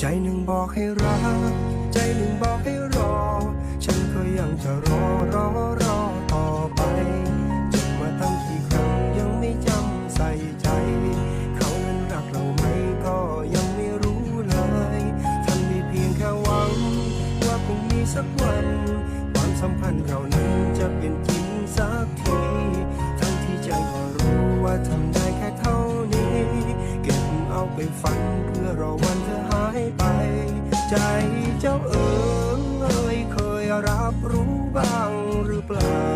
ใจหนึ่งบอกให้รัก ใจหนึ่งบอกให้รอ ฉันก็ยังจะรอรอรอต่อไปจบมาตั้งกี่ครั้งยังไม่จำใส่ใจ เขานั้นรักเราไหมก็ยังไม่รู้เลยทำได้เพียงแค่หวัง ว่าคงมีสักวัน ความสัมพันธ์เรานั้นจะเป็นจริงสักที ไปฝันเพื่อรอวันเธอหายไป ใจเจ้าเอ๋ยเคยรับรู้บ้างหรือเปล่าว่า